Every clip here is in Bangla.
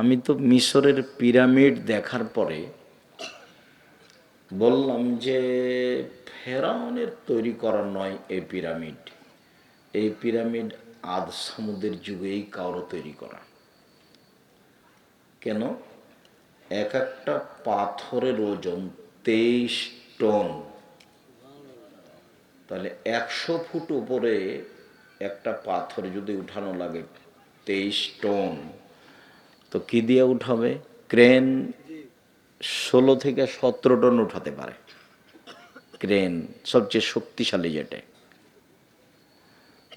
আমি তো মিশরের পিরামিড দেখার পরে বললাম যে ফেরাউনের তৈরি করা নয় এই পিরামিড। এই পিরামিড আদ সামুদের যুগেই কারও তৈরি করা। কেন? এক একটা পাথরের ওজন তেইশ টন। তাহলে একশো ফুট উপরে একটা পাথর যদি উঠানো লাগে তেইশ টন। তো কি দিয়ে উঠাবে? ক্রেন ষোলো থেকে সতেরো টন উঠাতে পারে। ক্রেন সবচেয়ে শক্তিশালী যেটা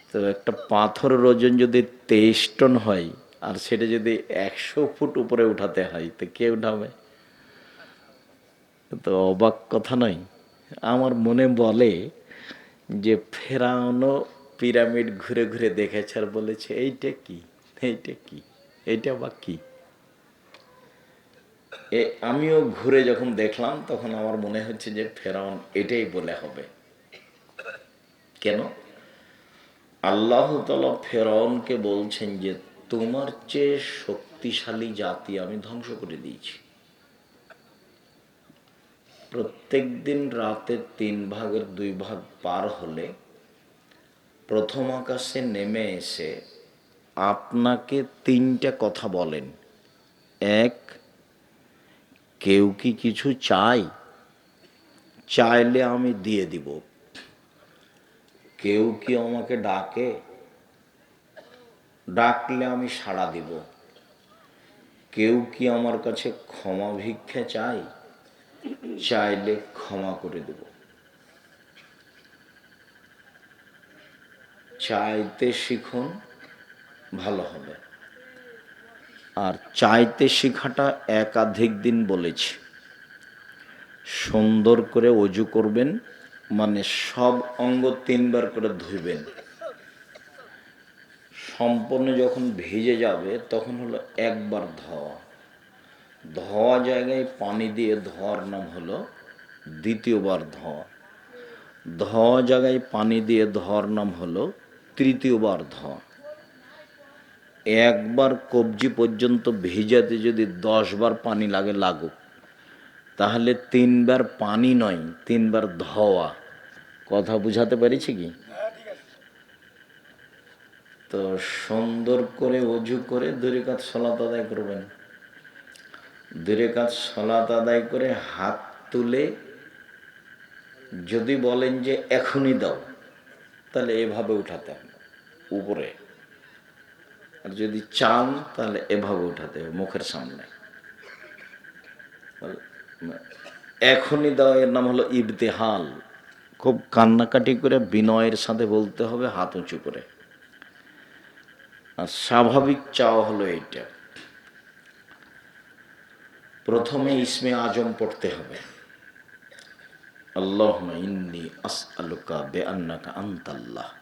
তো একটা পাথরের ওজন যদি তেইশ টন হয়, আর সেটা যদি একশো ফুট উপরে উঠাতে হয়, তো কে উঠাবে? তো অবাক কথা নয়। আমার মনে বলে যে ফেরানো পিরামিড ঘুরে ঘুরে দেখেছে আর বলেছে, এইটা কি? এইটা কি? এইটা বা কি? এ, আমিও ঘুরে যখন দেখলাম, তখন আমার মনে হচ্ছে যে ফেরাউন এটাই বলে হবে। কেন? আল্লাহ তালা ফেরাউনকে বলছেন যে, তোমার চেয়ে শক্তিশালী জাতি আমি ধ্বংস করে দিয়েছি। প্রত্যেক দিন রাতে তিন ভাগের দুই ভাগ পার হলে প্রথম আকাশে নেমে এসে আপনাকে তিনটা কথা বলেন। এক, কেউ কি কিছু চাই চাইলে আমি দিয়ে দিব। কেউ কি আমাকে ডাকে? ডাকলে আমি সাড়া দিব। কেউ কি আমার কাছে ক্ষমা ভিক্ষা চাই চাইলে ক্ষমা করে দেব। চাইতে শিখুন ভালো হবে। আর চাইতে শেখাটা একাধিক দিন বলেছি। সুন্দর করে অজু করবেন মানে সব অঙ্গ তিনবার করে ধুইবেন। সম্পূর্ণ যখন ভেজে যাবে, তখন হলো একবার ধোয়া। ধোয়া জায়গায় পানি দিয়ে ধোয়ার নাম হলো দ্বিতীয়বার ধোয়া। ধোয়া জায়গায় পানি দিয়ে ধোয়ার নাম হলো তৃতীয়বার ধোয়া। একবার কবজি পর্যন্ত ভিজাতে যদি দশ বার পানি লাগে, লাগুক। তাহলে তিনবার পানি নয়, তিনবার ধোয়া। কথা বুঝাতে পেরেছি কি? তো সুন্দর করে অজু করে দূরে কাজ সলাত আদায় করবেন। দূরে কাজ সলাত আদায় করে হাত তুলে যদি বলেন যে এখনই দাও, তাহলে এভাবে উঠাতে হবে, উপরে। আর যদি চান, তাহলে এভাবে উঠাতে হবে মুখের সামনে। এখনই দাও এর নাম হলো ইবতেহাল। খুব কান্নাকাটি করে বিনয়ের সাথে বলতে হবে, হাত উঁচু করে। আর স্বাভাবিক চাওয়া হলো এইটা। প্রথমে ইসমে আজম পড়তে হবে। আল্লাহ ইন্নি আসআলুকা বেআন্নাকা আনতাল্লাহ।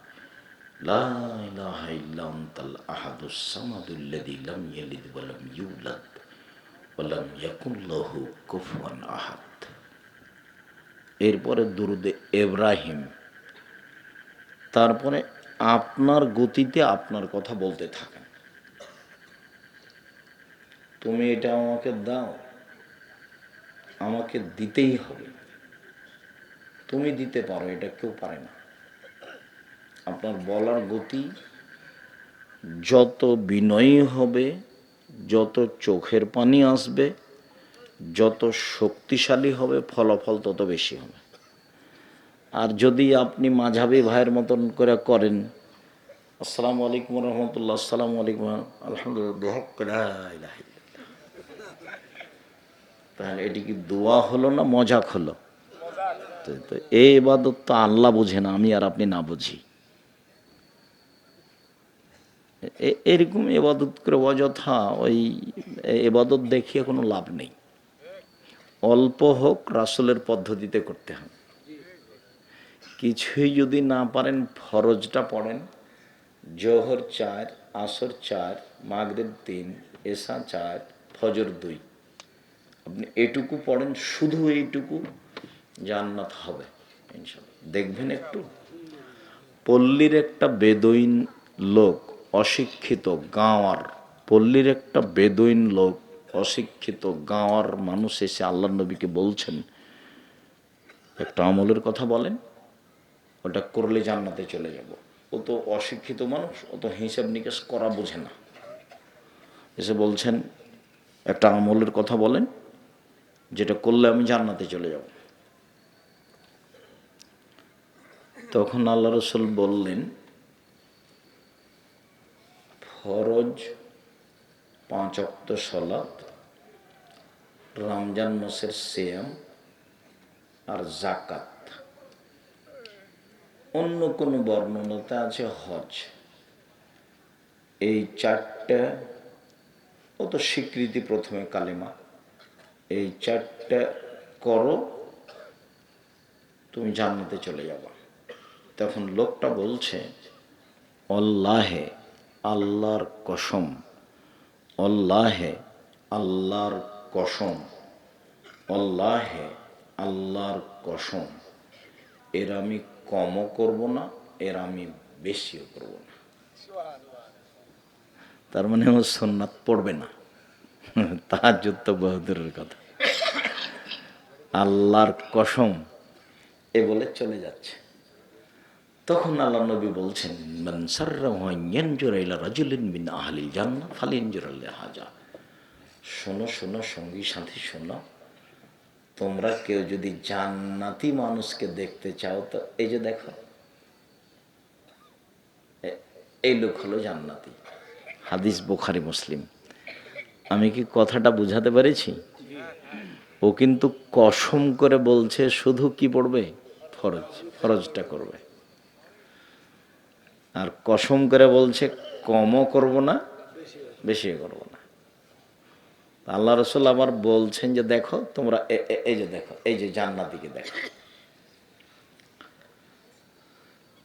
এরপরে দুরুদে ইব্রাহিম। তারপরে আপনার গতিতে আপনার কথা বলতে থাকেন। তুমি এটা আমাকে দাও, আমাকে দিতেই হবে। তুমি দিতে পারো, এটা কেউ পারে না। আপনার বলার গতি যত বিনয়ী হবে, যত চোখের পানি আসবে, যত শক্তিশালী হবে, ফলাফল তত বেশি হবে। আর যদি আপনি মাঝাবি ভাইয়ের মতন করে করেন, আসসালামু আলাইকুম রহমতুল্লাহ, আসসালামু আলাইকুম, আলহামদুলিল্লাহ তাহলে এটি কি দোয়া হলো না মজাক হলো? তো এই এবাদত তো আল্লাহ বুঝে না, আমি আর আপনি না বুঝি। এরকম এবাদত করে অযথা ওই এবাদত দেখিয়ে কোনো লাভ নেই। অল্প হোক রাসুলের পদ্ধতিতে করতে হবে। কিছুই যদি না পারেন, ফরজটা পড়েন। জোহর চার, আসর চার, মাগরেব তিন, এসা চার, ফজর দুই। আপনি এটুকু পড়েন, শুধু এইটুকু জান্নাত হবে ইনশাল্লাহ দেখবেন একটু। পল্লীর একটা বেদইন লোক অশিক্ষিত গাঁওয়ার, পল্লীর একটা বেদুইন লোক, অশিক্ষিত গাঁওয়ার মানুষ এসে আল্লাহ নবীকে বলছেন, একটা আমলের কথা বলেন, ওটা করলে জান্নাতে চলে যাব। ও তো অশিক্ষিত মানুষ, ও তো হিসাব নিকেশ করা বোঝে না। এসে বলছেন, একটা আমলের কথা বলেন, যেটা করলে আমি জান্নাতে চলে যাব। তখন আল্লাহ রসুল বললেন ফরজ, পাঁচ অক্ত সলাত, রমজান মাসের সিয়াম আর জাকাত অন্য কোনো বর্ণনাতে আছে হজ। এই চারটা, ও তো স্বীকৃতি প্রথমে কালেমা। এই চারটা করো, তুমি জান্নাতে চলে যাবা। তখন লোকটা বলছে অল্লাহে আল্লাহর কসম। অল্লাহে আল্লাহর কসম। অল্লাহে আল্লাহর কসম। এর আমি কমও করব না, এর আমি বেশিও করব না। তার মানে ও সোননাথ পড়বে না। তার যুদ্ধ বাহাদুরের কথা। আল্লাহর কসম এ বলে চলে যাচ্ছে। তখন আল্লাহ নবী বলছেন হাজা। শোনো শোনো, সঙ্গী, সাথী, শোনো। তোমরা কেউ যদি জান্নাতি মানুষকে দেখতে চাও, তো এই যে দেখো এই লোক হলো জান্নাতি। হাদিস বুখারি, মুসলিম। আমি কি কথাটা বুঝাতে পেরেছি? ও কিন্তু কসম করে বলছে, শুধু কি পড়বে? ফরজ, ফরজটা করবে। আর কসম করে বলছে, কমও করব না বেশি করব না। আল্লাহ রসুল আবার বলছেন যে, দেখো, তোমরা এই যে দেখো, এই যে জান্নাতিকে দেখো।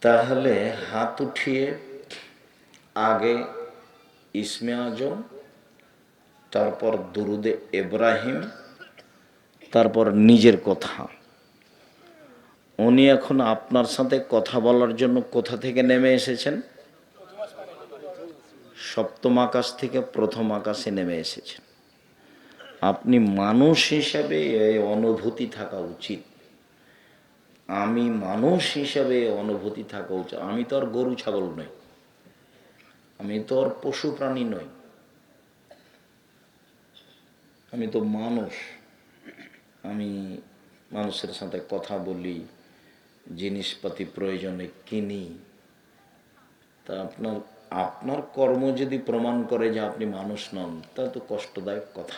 তাহলে হাত উঠিয়ে আগে ইসমে আজম, তারপর দুরুদে এব্রাহিম, তারপর নিজের কথা। উনি এখন আপনার সাথে কথা বলার জন্য কোথা থেকে নেমে এসেছেন? সপ্তম আকাশ থেকে প্রথম আকাশে নেমে এসেছেন। আপনি মানুষ হিসাবে অনুভূতি থাকা উচিত। আমি মানুষ হিসাবে অনুভূতি থাকা উচিত। আমি তো আর গরু, ছাগল নই। আমি তো আর পশু প্রাণী নই। আমি তো মানুষ। আমি মানুষের সাথে কথা বলি জিনিসপাতি প্রয়োজনে কিনি। তা আপনার আপনার কর্ম যদি প্রমাণ করে যে আপনি মানুষ নন, তা তো কষ্টদায়ক কথা।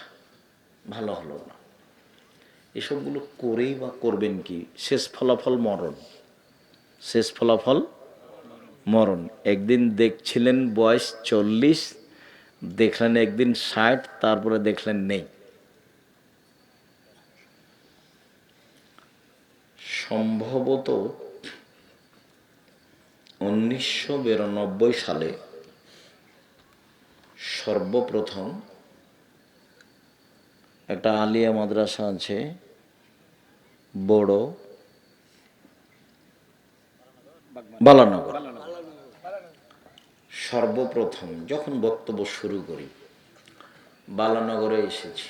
ভালো হলো না। এসবগুলো করেই বা করবেন কি? শেষ ফলাফল মরণ। শেষ ফলাফল মরণ। একদিন দেখছিলেন বয়স চল্লিশ, দেখলেন একদিন ষাট, তারপরে দেখলেন নেই। সম্ভবত উনিশশো বিরানব্বই সালে সর্বপ্রথম একটা আলিয়া মাদ্রাসা আছে, বড় বালানগর। সর্বপ্রথম যখন বক্তব্য শুরু করি, বালানগরে এসেছি।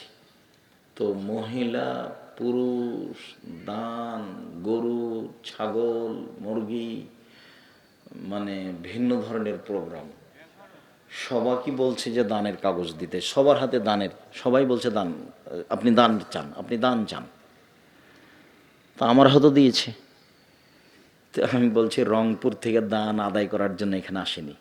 তো মহিলা পুরুষ, দান, গরু, ছাগল, মুরগি মানে ভিন্ন ধরনের প্রোগ্রাম সবাইকে বলছে যে দানের কাগজ দিতে। সবার হাতে দানের, সবাই বলছে দান, আপনি দান চান, আপনি দান চান। তা আমার হাতও দিয়েছে। তো আমি বলছি রংপুর থেকে দান আদায় করার জন্য এখানে আসেনি।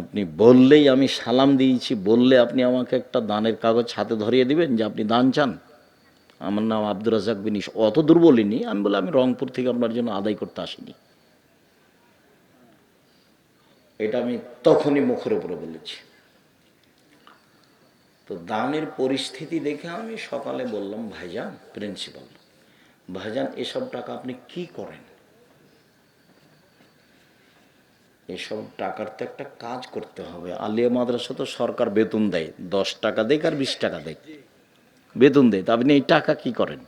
আপনি বললেই আমি সালাম দিয়েছি, বললে আপনি আমাকে একটা দানের কাগজ হাতে ধরিয়ে দিবেন যে আপনি দান চান। আমার নাম আব্দুর রাজাক বিনিশ অত দূর বলিনি আমি বলে আমি রংপুর থেকে আপনার জন্য আদায় করতে আসিনি। এটা আমি তখনই মুখের উপরে বলেছি। তো দানের পরিস্থিতি দেখে আমি সকালে বললাম, ভাইজান, প্রিন্সিপাল, ভাইজান, এসব টাকা আপনি কি করেন? এসব টাকার তো একটা কাজ করতে হবে। আলিয়া মাদ্রাসা তো সরকার বেতন দেয়। দশ টাকা দেয় আর বিশ টাকা দেয় বেতন দেয়। তা আপনি এই টাকা কি করেন?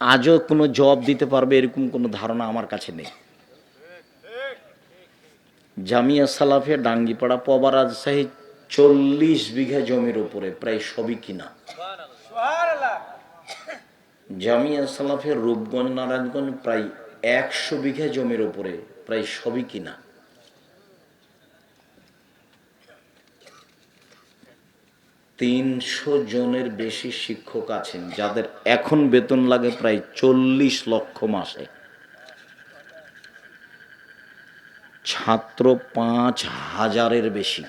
আজও কোনো জব দিতে পারবে এরকম কোনো ধারণা আমার কাছে নেই। জামিয়া সালাফিয়া ডাঙ্গিপাড়া পবা রাজশাহী চল্লিশ বিঘা জমির উপরে প্রায় সবই কিনা। জামিয়া সালাফের রূপগঞ্জ, নারায়ণগঞ্জ প্রায় একশো বিঘা জমির উপরে প্রায় সবই কিনা। তিনশো জনের বেশি শিক্ষক আছেন, যাদের এখন বেতন লাগে প্রায় চল্লিশ লক্ষ মাসে। ছাত্র পাঁচ হাজারের বেশি।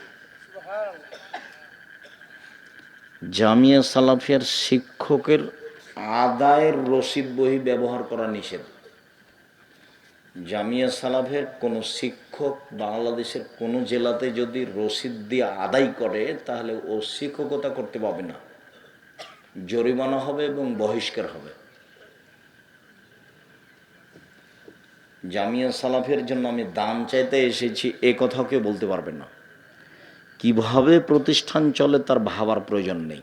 জামিয়া সালাফিয়ার শিক্ষকের আদায়ের রসিদ বহি ব্যবহার করা নিষেধ। জামিয়া সালাফের কোনো শিক্ষক বাংলাদেশের কোনো জেলাতে যদি রসিদ দিয়ে আদায় করে, তাহলে ও শিক্ষকতা করতে পাবে না। জরিমানা হবে এবং বহিষ্কার হবে। জামিয়া সালাফের জন্য আমি দাম চাইতে এসেছি, এ কথাও কেউ বলতে পারবে না। কীভাবে প্রতিষ্ঠান চলে তার ভাবার প্রয়োজন নেই।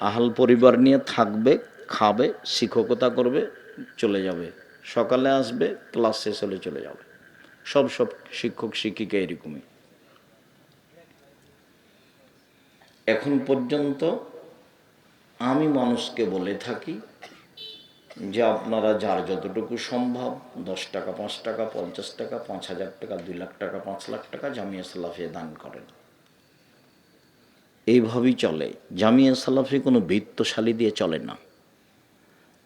আহাল পরিবার নিয়ে থাকবে, খাবে, শিক্ষকতা করবে, চলে যাবে। সকালে আসবে ক্লাস শেষ হলে চলে যাবে। সব সব শিক্ষক, শিক্ষিকা এরকমই। এখন পর্যন্ত আমি মানুষকে বলে থাকি যে আপনারা যার যতটুকু সম্ভব, দশ টাকা, পাঁচ টাকা, পঞ্চাশ টাকা, পাঁচ হাজার টাকা, দুই লাখ টাকা, পাঁচ লাখ টাকা জামিয়া সালাফিয়া দান করেন। এইভাবেই চলে। জামিয়া সালাফি কোনো বৃত্তশালী দিয়ে চলে না।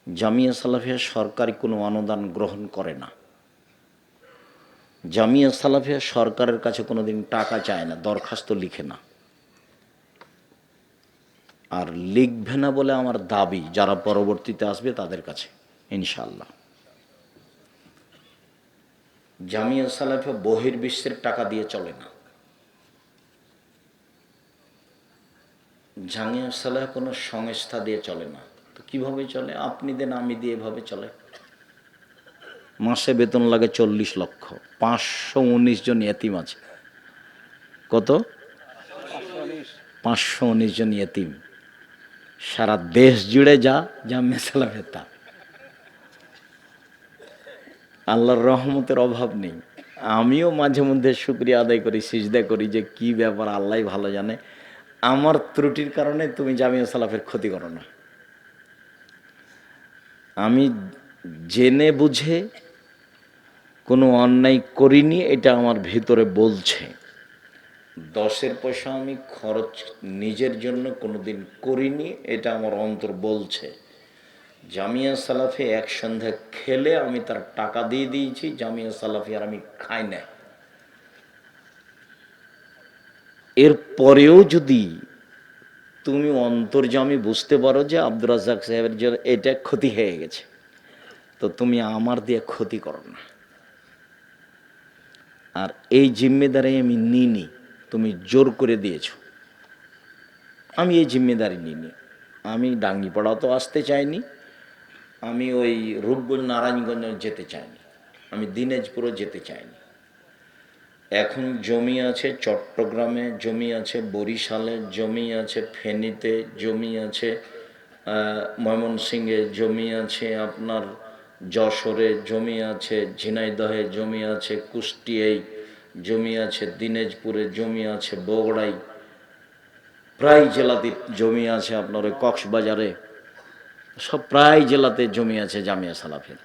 জামিয়া সালাফিয়া সরকারি কোনো অনুদান গ্রহণ করে না। জামিয়া সালাফিয়া সরকারের কাছে কোনোদিন টাকা চায় না, দরখাস্ত লিখে না। আর লিখবে না বলে আমার দাবি, যারা পরবর্তীতে আসবে তাদের কাছে ইনশাল্লাহ জামিয়া সালাফে বহির্বিশ্বের টাকা দিয়ে চলে না। জামিয়া সালাহ কোনো সংস্থা দিয়ে চলে না। তো কীভাবে চলে? আপনি দেন, আমি দিয়ে এভাবে চলে। মাসে বেতন লাগে চল্লিশ লক্ষ। পাঁচশো উনিশ জন এতিম আছে। কত? পাঁচশো উনিশ জন এতিম সারা দেশ জুড়ে যা যা মেসালা ভেতা। আল্লাহর রহমতের অভাব নেই। আমিও মাঝে মধ্যে শুক্রিয়া আদায় করি, সিজদা করি যে কি ব্যাপার আল্লাহ ভালো জানে। আমার ত্রুটির কারণে তুমি জামিয়া সালাফের ক্ষতি করো না। আমি জেনে বুঝে কোনো অন্যায় করিনি, এটা আমার ভিতরে বলছে। দশের পয়সা আমি খরচ নিজের জন্য কোনোদিন করিনি, এটা আমার অন্তর বলছে। জামিয়া সালাফে এক সন্ধ্যা খেলে আমি তার টাকা দিয়ে দিয়েছি, জামিয়া সালাফি আর আমি খাই না এর পরেও যদি তুমি অন্তর্জামি বুঝতে পারো যে আব্দুর রাজাক সাহেবের জন্য এটা ক্ষতি হয়ে গেছে। তো তুমি আমার দিয়ে ক্ষতি করো না। আর এই জিম্মেদারি আমি নিইনি, তুমি জোর করে দিয়েছ। আমি এই জিম্মেদারি নিইনি। আমি ডাঙ্গিপাড়াও তো আসতে চাইনি, আমি ওই রূপগঞ্জ নারায়ণগঞ্জ যেতে চাইনি, আমি দিনাজপুরও যেতে চাইনি। এখন জমি আছে চট্টগ্রামে জমি আছে বরিশালে জমি আছে ফেনীতে জমি আছে ময়মনসিংহে জমি আছে আপনার যশোরে জমি আছে ঝিনাইদহে জমি আছে কুষ্টিয়ায় জমি আছে দিনাজপুরে জমি আছে বগুড়াই প্রায় জেলাতে জমি আছে আপনার কক্সবাজারে সব প্রায় জেলাতে জমি আছে জামিয়া সালাফের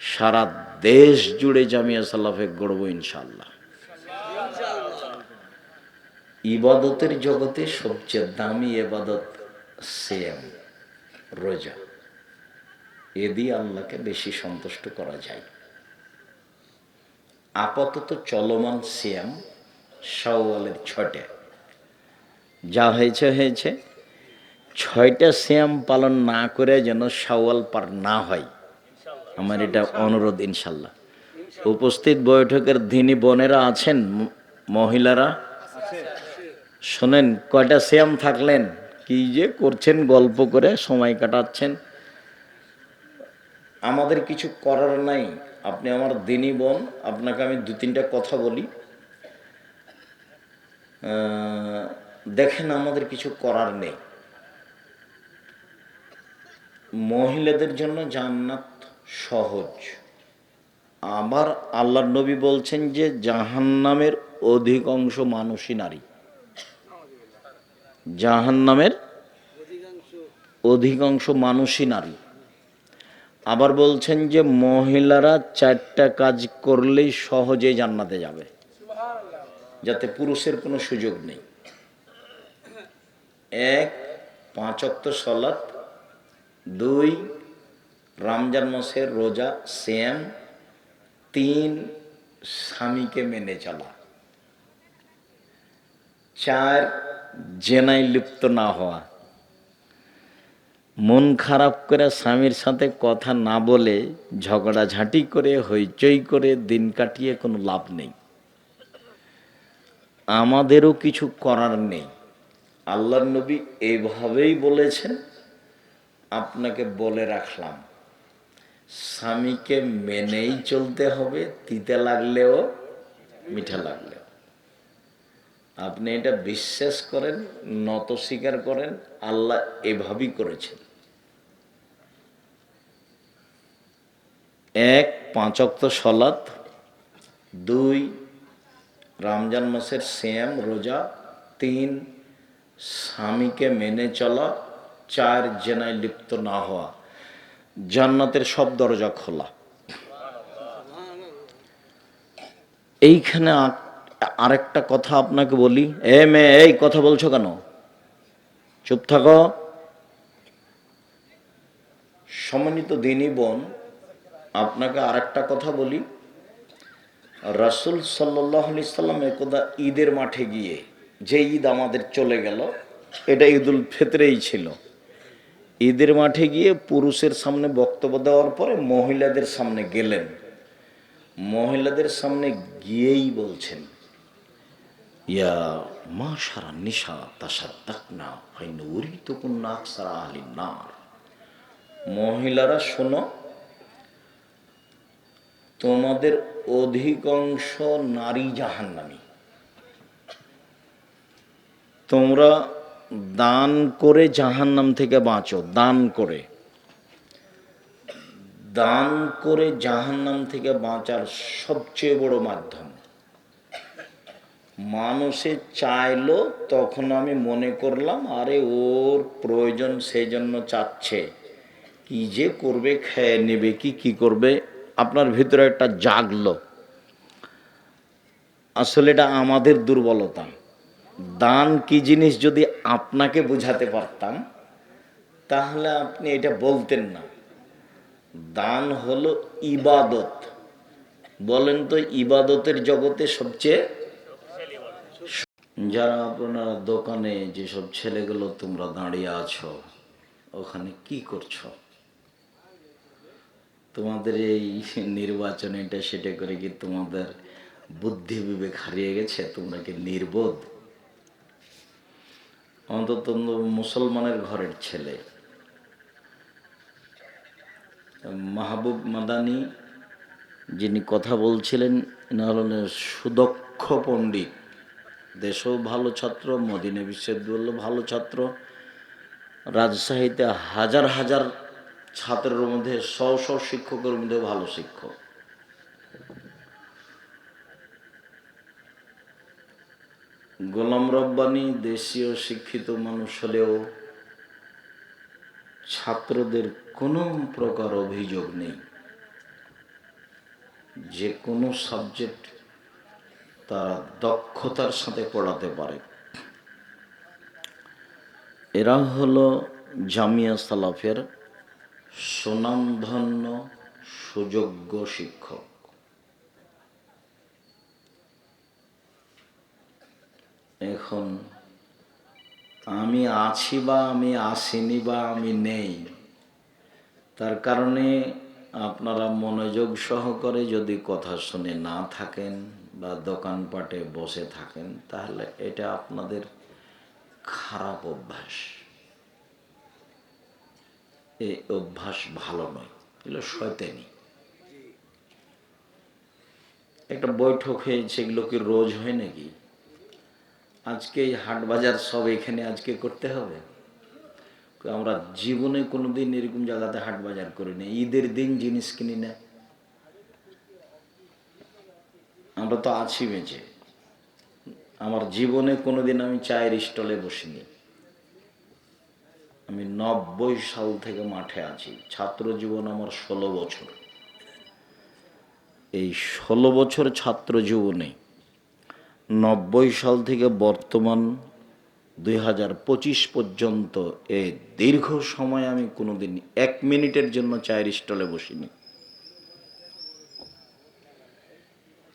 সারা দেশ জুড়ে জামিয়া সালাফে গড়ব ইনশাল্লাহ ইবাদতের জগতে সবচেয়ে দামি এবাদত সেম রোজা। এ দিয়ে আল্লাহকে বেশি সন্তুষ্ট করা যায়। আপাতত চলমান সিয়াম শাওয়ালের ছটে যা হয়েছে হয়েছে। ছয়টা শ্যাম পালন না করে যেন শাওয়াল পার না হয়। আমার এটা অনুরোধ, ইনশাল্লাহ। উপস্থিত বৈঠকের দিনী বোনেরা আছেন মহিলারা। শোনেন, কয়টা শ্যাম থাকলেন? কি যে করছেন, গল্প করে সময় কাটাচ্ছেন। আমাদের কিছু করার নাই। আপনি আমার দিনী বোন, আপনাকে আমি দু তিনটা কথা বলি। দেখেন, আমাদের কিছু করার নেই। মহিলাদের জন্য জান্নাত সহজ। আবার আল্লাহর নবী বলছেন যে, জাহান্নামের অধিকাংশ মানুষই নারী। জাহান্নামের অধিকাংশ মানুষই নারী। আবার বলছেন যে মহিলারা চারটা কাজ করলেই সহজেই জান্নাতে যাবে, যাতে পুরুষের কোনো সুযোগ নেই। এক, পাঁচ অক্ত সলাৎ দুই, রমজান মাসের রোজা শ্যাম তিন, স্বামীকে মেনে চলা। চার জেনায় লিপ্ত না হওয়া। মন খারাপ করে স্বামীর সাথে কথা না বলে ঝগড়াঝাঁটি করে, হইচই করে দিন কাটিয়ে কোনো লাভ নেই। আমাদেরও কিছু করার নেই। আল্লাহর নবী এইভাবেই বলেছেন, আপনাকে বলে রাখলাম, স্বামীকে মেনেই চলতে হবে, তিতে লাগলেও মিঠা লাগলেও। আপনি এটা বিশ্বাস করেন, নত স্বীকার করেন, আল্লাহ এভাবেই করেছেন। এক পাঁচক্ত সলাত দুই, রমজান মাসের শ্যাম রোজা। তিন, স্বামীকে মেনে চলা। চার, জেনায় লিপ্ত না হওয়া। জান্নাতের সব দরজা খোলা। এইখানে আরেকটা কথা আপনাকে বলি। এ মেয়ে, এই কথা বলছো কেন? চুপ থাকো। সম্মানিত দিনী বোন, আপনাকে আরেকটা কথা বলি। রাসুল সাল্লি সাল্লাম একদা ঈদের মাঠে গিয়ে যে ঈদ আমাদের চলে গেল, এটা ঈদুল ফেতরেই ছিল। ঈদের মাঠে গিয়ে পুরুষের সামনে বক্তব্য দেওয়ার পরে মহিলাদের সামনে গেলেন। মহিলাদের সামনে গিয়েই বলছেন মহিলারা শোনো, তোমাদের অধিকাংশ নারী জাহান্নামী। তোমরা দান করে জাহান্নাম থেকে বাঁচো, দান করে। দান করে জাহান্নাম থেকে বাঁচার সবচেয়ে বড় মাধ্যম। মানুষে চাইলো, তখন আমি মনে করলাম, আরে ওর প্রয়োজন সেই জন্য চাচ্ছে। কি যে করবে, খেয়ে নেবে, কি কি করবে, আপনার ভিতরে একটা জাগলো। আসলে এটা আমাদের দুর্বলতা। দান কি জিনিস যদি আপনাকে বুঝাতে পারতাম, তাহলে আপনি এটা বলতেন না। দান হলো ইবাদত। বলেন তো, ইবাদতের জগতে সবচেয়ে যারা আপনার দোকানে যেসব ছেলেগুলো তোমরা দাঁড়িয়ে আছো, ওখানে কি করছ? তোমাদের এই নির্বাচন এটা সেটা করে কি তোমাদের বুদ্ধি বিবেক হারিয়ে গেছে? তোমরা কি নির্বোধ? অন্তত মুসলমানের ঘরের ছেলে, মাহবুব মাদানি, যিনি কথা বলছিলেন এনা হলেন সুদক্ষ পণ্ডিত। দেশেও ভালো ছাত্র, মদিনা বিশ্ববিদ্যালয় ভালো ছাত্র। রাজশাহীতে হাজার হাজার ছাত্রের মধ্যে শ শ শিক্ষকের মধ্যে ভালো শিক্ষক। গোলাম রব্বানি দেশীয় শিক্ষিত মানুষ হলেও ছাত্রদের কোনো প্রকার অভিযোগ নেই। যে কোনো সাবজেক্ট তারা দক্ষতার সাথে পড়াতে পারে। এরা হলো জামিয়া সালাফের সুনামধন্য, সুযোগ্য শিক্ষক। এখন, আমি আছি বা আমি আসিনি বা আমি নেই, তার কারণে আপনারা মনোযোগ সহকারে যদি কথা শুনে না থাকেন বা দোকানপাটে বসে থাকেন, তাহলে এটা আপনাদের খারাপ অভ্যাস। এই অভ্যাস ভালো নয়, এগুলো শয়তানি। একটা বৈঠক হয়ে, সেগুলো কি রোজ হয় নাকি? আজকে এই হাট বাজার সব এখানে আজকে করতে হবে? আমরা জীবনে কোনোদিন এরকম জায়গাতে হাট বাজার করি না, ঈদের দিন জিনিস কিনি না। আমরা তো আছি বেঁচে। আমার জীবনে কোনোদিন আমি চায়ের স্টলে বসিনি। আমি নব্বই সাল থেকে মাঠে আছি। ছাত্র জীবন আমার ষোলো বছর। এই ষোলো বছর ছাত্র জীবনে নব্বই সাল থেকে বর্তমান দুই হাজার পঁচিশ পর্যন্ত এই দীর্ঘ সময় আমি কোনোদিন এক মিনিটের জন্য চায়ের স্টলে বসিনি।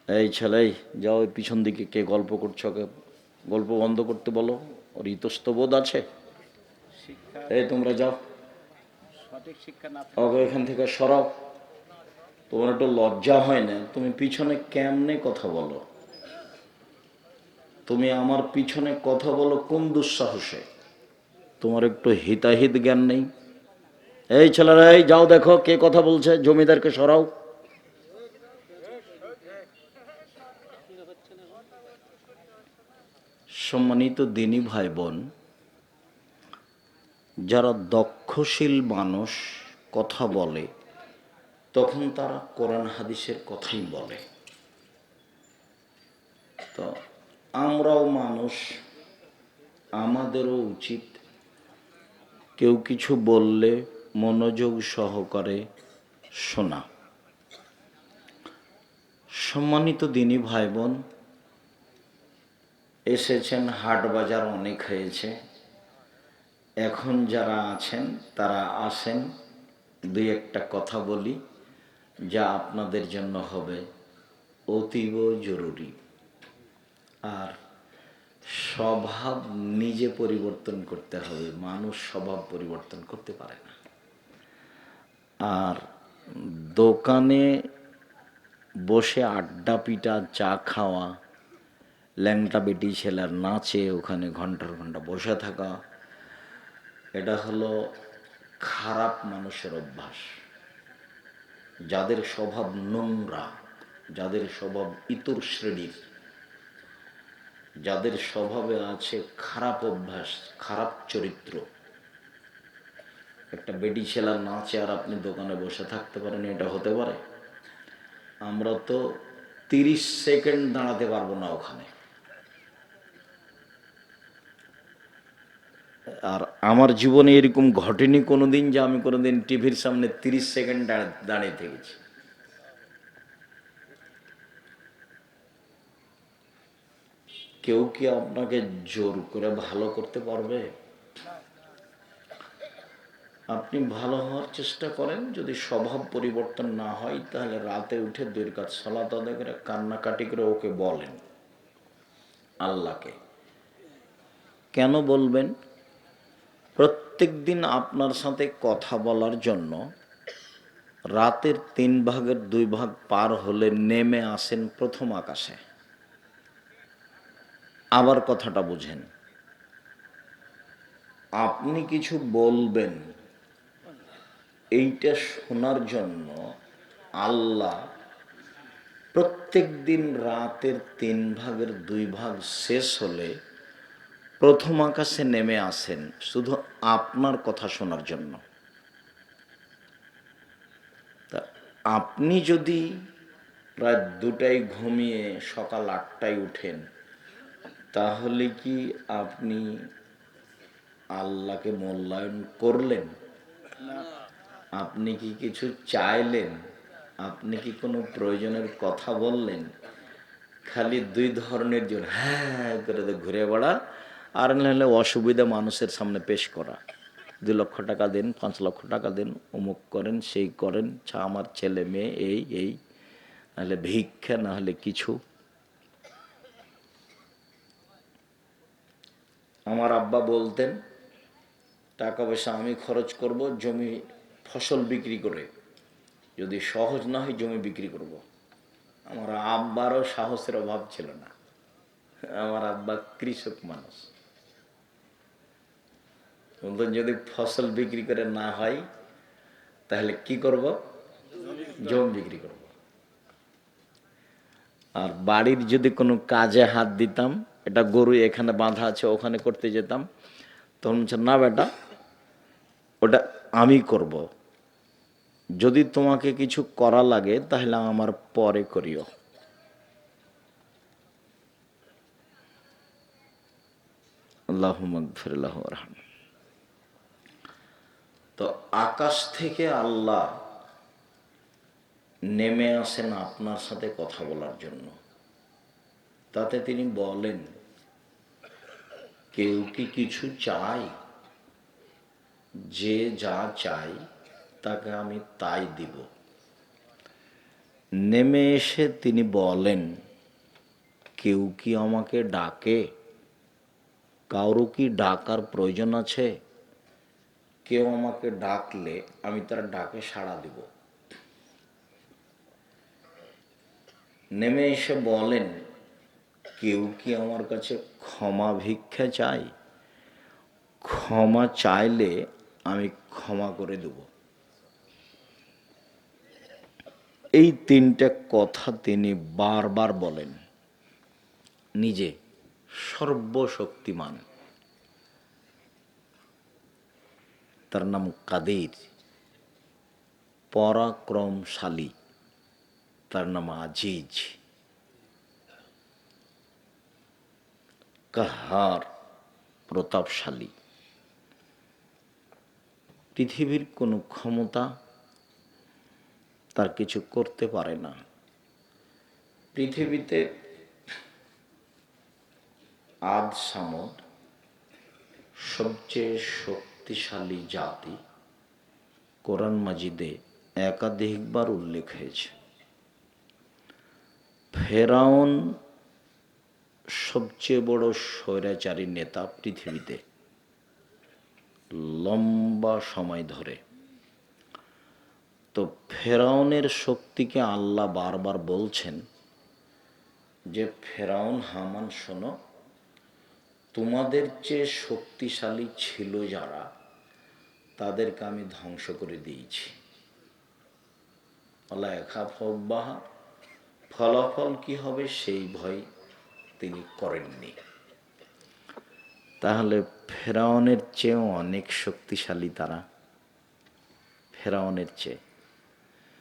এই ছেলেই যাও ওই পিছন দিকে কে গল্প করছ ওকে। গল্প বন্ধ করতে বলো ওর ইতস্তবোধ আছে? এই তোমরা যাও। ওকে এখান থেকে সরাও। তোমার একটু লজ্জা হয় না? তুমি পিছনে কেমনে কথা বলো? তুমি আমার পিছনে কথা বলো কোন দুঃসাহসে? তোমার একটু হিতাহিত জ্ঞান নেই? এই ছেলেরা এই যাও দেখো কে কথা বলছে জমিদারকে সরাও। সম্মানিত দিনী ভাই বোন যারা দক্ষশীল মানুষ কথা বলে, তখন তারা কোরআন হাদিসের কথাই বলে। তো আমরাও মানুষ, আমাদেরও উচিত কেউ কিছু বললে মনোযোগ সহকারে শোনা। সম্মানিত দিনী ভাই বোন এসেছেন, হাট বাজার অনেক হয়েছে। এখন যারা আছেন, তারা আসেন দুই একটা কথা বলি, যা আপনাদের জন্য হবে অতীব জরুরি। আর স্বভাব নিজে পরিবর্তন করতে হবে, মানুষ স্বভাব পরিবর্তন করতে পারে না। আর দোকানে বসে আড্ডা পিটা চা খাওয়া ল্যাংটা বেটি ছেলের নাচে ওখানে ঘণ্টার ঘণ্টা বসে থাকা। এটা হলো খারাপ মানুষের অভ্যাস। যাদের স্বভাব নোংরা, যাদের স্বভাব ইতর শ্রেণির, যাদের স্বভাবে আছে খারাপ অভ্যাস, খারাপ চরিত্র। একটা বেটি ছেলা নাচে আর আপনি দোকানে বসে থাকতে পারেন, এটা হতে পারে। আমরা তো তিরিশ সেকেন্ড দাঁড়াতে পারব না ওখানে। আর আমার জীবনে এরকম ঘটেনি কোনোদিন যে আমি কোনোদিন টিভির সামনে তিরিশ সেকেন্ড দাঁড়িয়ে থেকেছি। কেউ কি আপনাকে জোর করে ভালো করতে পারবে? আপনি ভালো হওয়ার চেষ্টা করেন, যদি স্বভাব পরিবর্তন না হয়, তাহলে রাতে উঠে দুই কাজ সলা আদায় করে কান্নাকাটি করে ওকে বলেন, আল্লাহকে। কেন বলবেন? প্রত্যেক দিন আপনার সাথে কথা বলার জন্য রাতের তিন ভাগের দুই ভাগ পার হলে নেমে আসেন প্রথম আকাশে। আবার কথাটা বুঝেন। আপনি কিছু বলবেন, এইটা শোনার জন্য আল্লাহ প্রত্যেক দিন রাতের তিন ভাগের দুই ভাগ শেষ হলে প্রথম আকাশে নেমে আসেন শুধু আপনার কথা শোনার জন্য। আপনি যদি রাত দুটায় ঘুমিয়ে সকাল আটটায় উঠেন, তাহলে কি আপনি আল্লাহকে মূল্যায়ন করলেন? আপনি কি কিছু চাইলেন? আপনি কি কোনো প্রয়োজনের কথা বললেন? খালি দুই ধরনের জন হ্যাঁ করে তো ঘুরে বেড়া আর নাহলে অসুবিধা মানুষের সামনে পেশ করা। দু লক্ষ টাকা দিন, পাঁচ লক্ষ টাকা দিন, অমুক করেন, সেই করেন আমার ছেলে, মেয়ে, এই এই নাহলে ভিক্ষা, না হলে কিছু। আমার আব্বা বলতেন, টাকা পয়সা আমি খরচ করব, জমি, ফসল বিক্রি করে। যদি সহজ না হয় জমি বিক্রি করব। আমার আব্বারও সাহসের অভাব ছিল না। আমার আব্বা কৃষক মানুষ। যদি ফসল বিক্রি করে না হয়, তাহলে কি করব? জম বিক্রি করব। আর বাড়ির যদি কোনো কাজে হাত দিতাম, এটা গরু এখানে বাঁধা আছে, ওখানে করতে যেতাম, তখন বলছে, না বেটা, ওটা আমি করব। যদি তোমাকে কিছু করা লাগে, তাহলে আমার পরে করিও। আল্লাহ মকফির আল্লাহ রহমান তো আকাশ থেকে আল্লাহ নেমে আসেন আপনার সাথে কথা বলার জন্য। তাতে তিনি বলেন, কেউ কি কিছু চায়? যে যা চাই তাকে আমি তাই দিব। নেমে এসে তিনি বলেন, কেউ কি আমাকে ডাকে? কারও কি ডাকার প্রয়োজন আছে? কেউ আমাকে ডাকলে আমি তার ডাকে সাড়া দিব। নেমে এসে বলেন, কেউ কি আমার কাছে ক্ষমা ভিক্ষা চাই ক্ষমা চাইলে আমি ক্ষমা করে দেব। এই তিনটা কথা তিনি বারবার বলেন। নিজে সর্বশক্তিমান। তার নাম কাদের? পরাক্রমশালী, তার নাম আজিজ। কাহার? প্রতাপশালী। পৃথিবীর কোনো ক্ষমতা তার কিছু করতে পারে না। পৃথিবীতে আদ সামদ সবচেয়ে শক্তিশালী জাতি কোরআন মাজিদে একাধিকবার উল্লেখ হয়েছে। ফেরাউন সবচেয়ে বড় স্বৈরাচারী নেতা পৃথিবীতে লম্বা সময় ধরে। তো ফেরাউনের শক্তিকে আল্লাহ বারবার বলছেন যে, ফেরাউন, হামান, শোনো তোমাদের চেয়ে শক্তিশালী ছিল যারা, তাদেরকে আমি ধ্বংস করে দিয়েছি। ফলাফল কি হবে সেই ভয় তিনি করেননি। তাহলে ফেরাউনের চেয়েও অনেক শক্তিশালী তারা? ফেরাউনের চেয়ে।